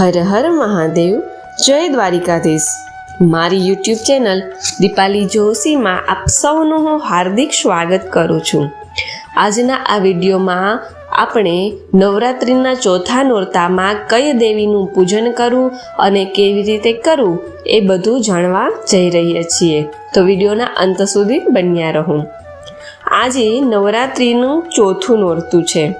હર હર મહાદેવ, જય દ્વારિકાધીશ. મારી YouTube channel Dipali જોશીમાં આપ સૌનું હું હાર્દિક સ્વાગત કરું છું. આજના આ વિડીયોમાં આપણે નવરાત્રિના ચોથા નોરતામાં કઈ દેવીનું પૂજન કરવું અને કેવી રીતે કરવું એ બધું જાણવા જઈ રહ્યા છીએ. તો વિડીયોના અંત સુધી બન્યા રહું. આજે નવરાત્રિનું ચોથું નોરતું છે.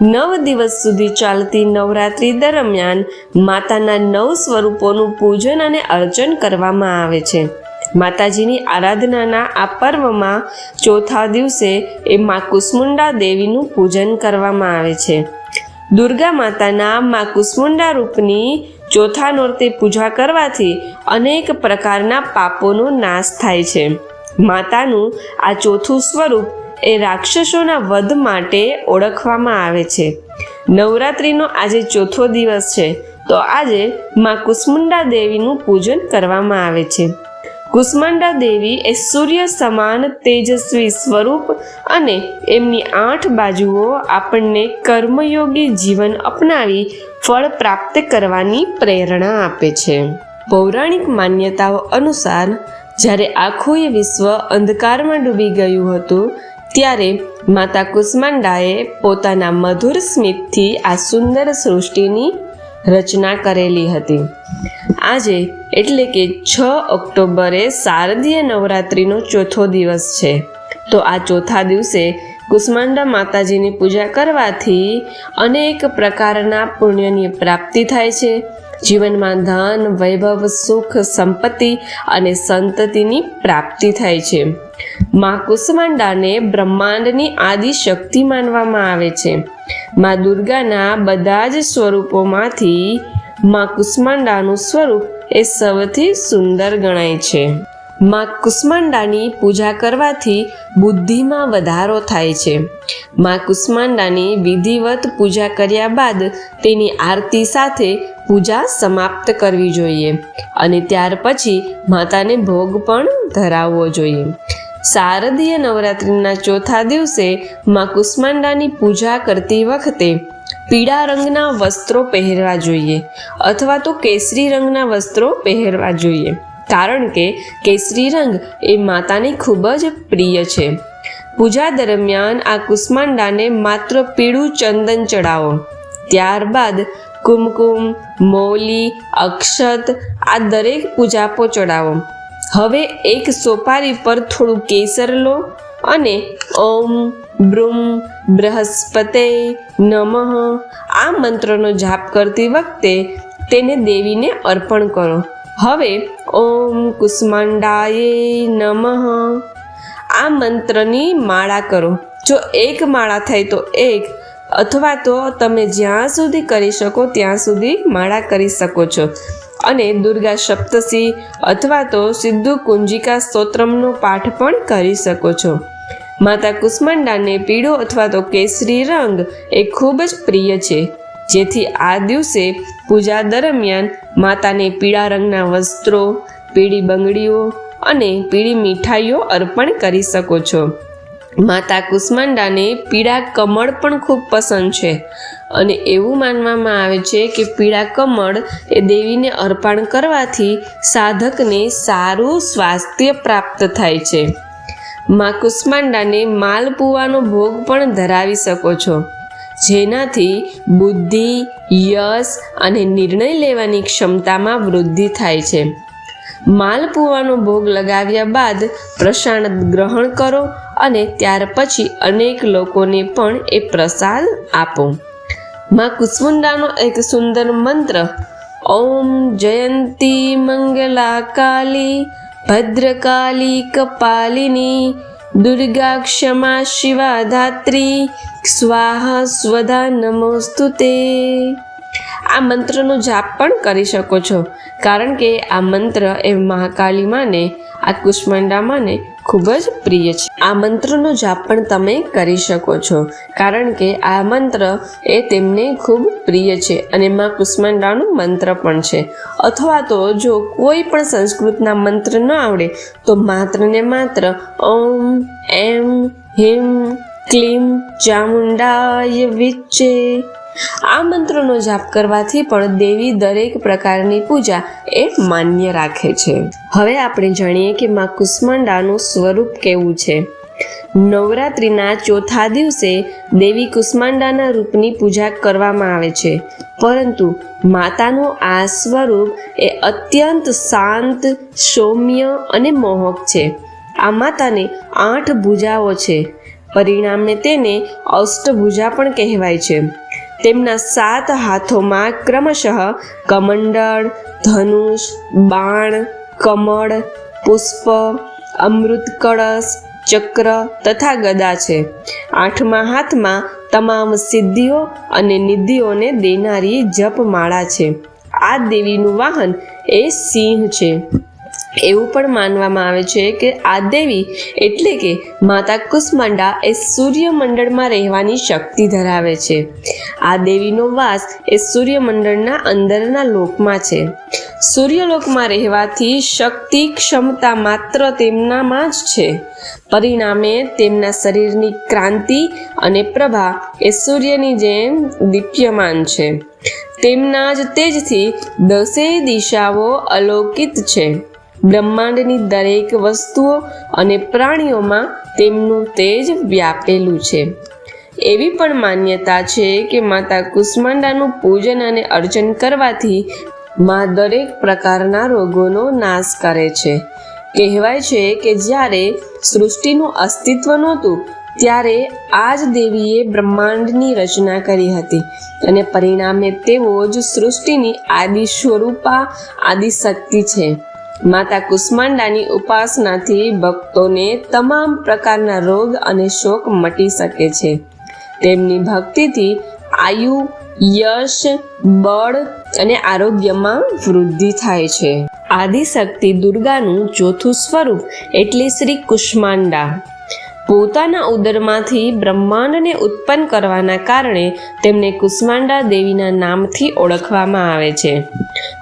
નવ દિવસ સુધી ચાલતી નવરાત્રિ દરમિયાન માતાના નવ સ્વરૂપોનું પૂજન અને અર્ચન કરવામાં આવે છે. માતાજીની આરાધનાના આ પર્વમાં ચોથા દિવસે એ મા કુસમુંડા દેવીનું પૂજન કરવામાં આવે છે. દુર્ગા માતાના મા કુસમુંડા રૂપની ચોથા નોરતે પૂજા કરવાથી અનેક પ્રકારના પાપોનો નાશ થાય છે. માતાનું આ ચોથું સ્વરૂપ એ રાક્ષસોના વધ માટે ઓળખવામાં આવે છે. નવરાત્રિનો આજે ચોથો દિવસ છે, તો આજે માં કુસમુંડા દેવીનું પૂજન કરવામાં આવે છે. કુસમંડા દેવી એ સૂર્ય સમાન તેજસ્વી સ્વરૂપ અને એમની આઠ બાજુઓ આપણને કર્મયોગી જીવન અપનાવી ફળ પ્રાપ્ત કરવાની પ્રેરણા આપે છે. પૌરાણિક માન્યતાઓ અનુસાર જ્યારે આખું એ વિશ્વ અંધકારમાં ડૂબી ગયું હતું, ત્યારે માતા કુષ્માંડાએ પોતાના મધુર સ્મિતથી આ સુંદર સૃષ્ટિની રચના કરેલી હતી. આજે એટલે કે છ ઓક્ટોબરે શારદીય નવરાત્રિનો ચોથો દિવસ છે. તો આ ચોથા દિવસે કુષ્માંડા માતાજીની પૂજા કરવાથી અનેક પ્રકારના પુણ્યની પ્રાપ્તિ થાય છે. જીવનમાં ધન, વૈભવ, સુખ, સંપત્તિ અને સંતતિની પ્રાપ્તિ થાય છે. માં કુષ્માંડાને બ્રહ્માંડની આદિ શક્તિ માનવામાં આવે છે. માં દુર્ગાના બધા જ સ્વરૂપોમાંથી માં કુષ્માંડાનું સ્વરૂપ એ સૌથી સુંદર ગણાય છે. માં કુષ્માંડાની પૂજા કરવાથી બુદ્ધિમાં વધારો થાય છે. માં કુષ્માંડાની વિધિવત પૂજા કર્યા બાદ તેની આરતી સાથે પૂજા સમાપ્ત કરવી જોઈએ અને ત્યાર પછી માતાને ભોગ પણ ધરાવવો જોઈએ. શારદીય નવરાત્રિના ચોથા દિવસે માં કુષ્માંડાની પૂજા કરતી વખતે પીળા રંગના વસ્ત્રો પહેરવા જોઈએ અથવા તો કેસરી રંગના વસ્ત્રો પહેરવા જોઈએ. કારણ કે કેસરી રંગ એ માતાને ખૂબ જ પ્રિય છે. પૂજા દરમિયાન આ કુષ્માંડાને માત્ર પીળું ચંદન ચડાવો ત્યારબાદ કુમકુમ, મૌલી, અક્ષત, આ દરેક પૂજાપો ચડાવો. હવે એક સોપારી પર થોડું કેસર લો અને ઓમ, બ્રુમ, બૃહસ્પતે નમઃ, આ મંત્રનો જાપ કરતી વખતે તેને દેવીને અર્પણ કરો. હવે ઓમ કુષ્માંડાએ નમઃ, આ મંત્રની માળા કરો. જો એક માળા થાય તો એક અથવા તો તમે જ્યાં સુધી કરી શકો, ત્યાં સુધી માળા કરી શકો છો. અને દુર્ગા સપ્તશી અથવા તો સિદ્ધુ કુંજિકા સ્તોત્રમનો પાઠ પણ કરી શકો છો. માતા કુષ્માંડાને પીળો અથવા તો કેસરી રંગ એ ખૂબ જ પ્રિય છે. જેથી આ દિવસે પૂજા દરમિયાન માતાને પીળા રંગના વસ્ત્રો, પીળી બંગડીઓ અને પીળી મીઠાઈઓ અર્પણ કરી શકો છો. માતા કુષ્માંડાને પીળા કમળ પણ ખૂબ પસંદ છે. અને એવું માનવામાં આવે છે કે પીળા કમળ એ દેવીને અર્પણ કરવાથી સાધકને સારું સ્વાસ્થ્ય પ્રાપ્ત થાય છે. માં કુષ્માંડાને માલપુવાનો ભોગ પણ ધરાવી શકો છો. જેનાથી બુદ્ધિ, યશ અને નિર્ણય લેવાની ક્ષમતામાં વૃદ્ધિ થાય છે. માલપુવાનો ભોગ લગાવ્યા બાદ પ્રસાદ ગ્રહણ કરો અને ત્યાર પછી અનેક લોકોને પણ એ પ્રસાદ આપો. માં કુસમુંડાનો એક સુંદર મંત્ર, ઓમ જયંતી મંગલા કાલી ભદ્રકાલી કપાલિની, દુર્ગા ક્ષમા શિવા ધાત્રી સ્વાહા સ્વધા નમોસ્તુ તે આ મંત્રનો જાપ પણ કરી શકો છો. કારણ કે આ મંત્ર એ મહાકાલી માને, આ કુષ્માંડા માને ખૂબ જ પ્રિય છે. આ મંત્રનો જાપ પણ તમે કરી શકો છો. કારણ કે આ મંત્ર એ તેમને ખૂબ પ્રિય છે અને માં કુષ્માંડાનું મંત્ર પણ છે. અથવા તો જો કોઈ પણ સંસ્કૃતના મંત્ર ન આવડે, તો માત્ર ને માત્ર ઓમ, એમ, હિમ, ક્લીમ, ચામુંડાય વિચ્ચે આ મંત્રનો જાપ કરવાથી પણ દેવી દરેક પ્રકારની પૂજા એ માન્ય રાખે છે. હવે આપણે જાણીએ કે માં કુષ્માંડાનું સ્વરૂપ કેવું છે. નવરાત્રિના ચોથા દિવસે દેવી કુષ્માંડાના રૂપની પૂજા કરવામાં આવે છે. પરંતુ માતાનું આ સ્વરૂપ એ અત્યંત શાંત, સૌમ્ય અને મોહક છે. આ માતાને આઠ ભુજાઓ છે. પરિણામે તેને અષ્ટભુજા પણ કહેવાય છે. તેમના સાત હાથોમાં ક્રમશઃ કમંડળ, ધનુષ, બાણ, કમળ, પુષ્પ, અમૃત કળશ, ચક્ર તથા ગદા છે. આઠમા હાથમાં તમામ સિદ્ધિઓ અને નિધિઓને દેનારી જપમાળા છે. આ દેવીનું વાહન એ સિંહ છે. એવું પણ માનવામાં આવે છે કે આ દેવી એટલે કે માતા કુષ્માંડા એ સૂર્યમંડળમાં રહેવાની શક્તિ ધરાવે છે. આ દેવીનો વાસ એ સૂર્યમંડળના અંદરના લોકમાં છે. સૂર્યલોકમાં રહેવાથી શક્તિ ક્ષમતા માત્ર તેમનામાં જ છે. પરિણામે તેમના શરીરની ક્રાંતિ અને પ્રભા એ સૂર્યની જેમ દીપ્યમાન છે. તેમના જ તેજથી દસેય દિશાઓ અલોકિત છે. બ્રહ્માંડની દરેક વસ્તુઓ અને પ્રાણીઓમાં તેમનું તેજ વ્યાપેલું છે. એવી પણ માન્યતા છે કે માતા કુષ્માંડાનું પૂજન અને અર્ચન કરવાથી માં દરેક પ્રકારના રોગોનો નાશ કરે છે. કહેવાય છે કે જ્યારે સૃષ્ટિનું અસ્તિત્વ નહોતું, ત્યારે આ જ દેવીએ બ્રહ્માંડની રચના કરી હતી અને પરિણામે તેઓ જ સૃષ્ટિની આદિ સ્વરૂપા, આદિ શક્તિ છે. માતા કુષ્માંડાની ઉપાસનાથી ભક્તોને તમામ પ્રકારના રોગ અને શોક મટી શકે છે. તેમની ભક્તિથી આયુ, યશ, બળ અને આરોગ્યમાં વૃદ્ધિ થાય છે. આદિશક્તિ દુર્ગાનું ચોથું સ્વરૂપ એટલે શ્રી કુષ્માંડા. પોતાના ઉદરમાંથી બ્રહ્માંડને ઉત્પન્ન કરવાના કારણે તેમને કુષ્માંડા દેવીના નામથી ઓળખવામાં આવે છે.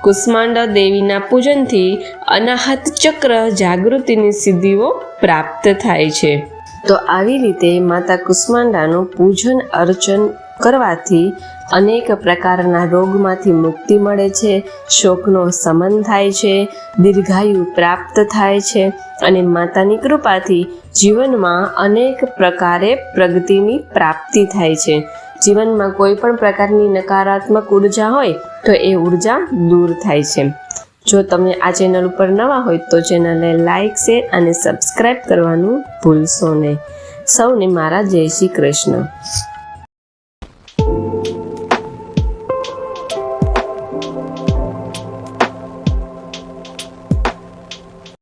કુષ્માંડા દેવીના પૂજનથી અનાહત ચક્ર જાગૃતિની સિદ્ધિઓ પ્રાપ્ત થાય છે. તો આવી રીતે માતા કુષ્માંડાનું પૂજન અર્ચન કરવાથી અનેક પ્રકારના રોગમાંથી મુક્તિ મળે છે, શોકનો સમન થાય છે, દીર્ઘાયુ પ્રાપ્ત થાય છે અને માતાની કૃપાથી જીવનમાં અનેક પ્રકારે પ્રગતિની પ્રાપ્તિ થાય છે. જીવનમાં કોઈ પણ પ્રકારની નકારાત્મક ઊર્જા હોય તો એ ઊર્જા દૂર થાય છે. જો તમે આ ચેનલ ઉપર નવા હોય તો ચેનલને લાઇક શેર અને સબસ્ક્રાઈબ કરવાનું ભૂલશો નહીં. સૌને મારા જય શ્રી કૃષ્ણ.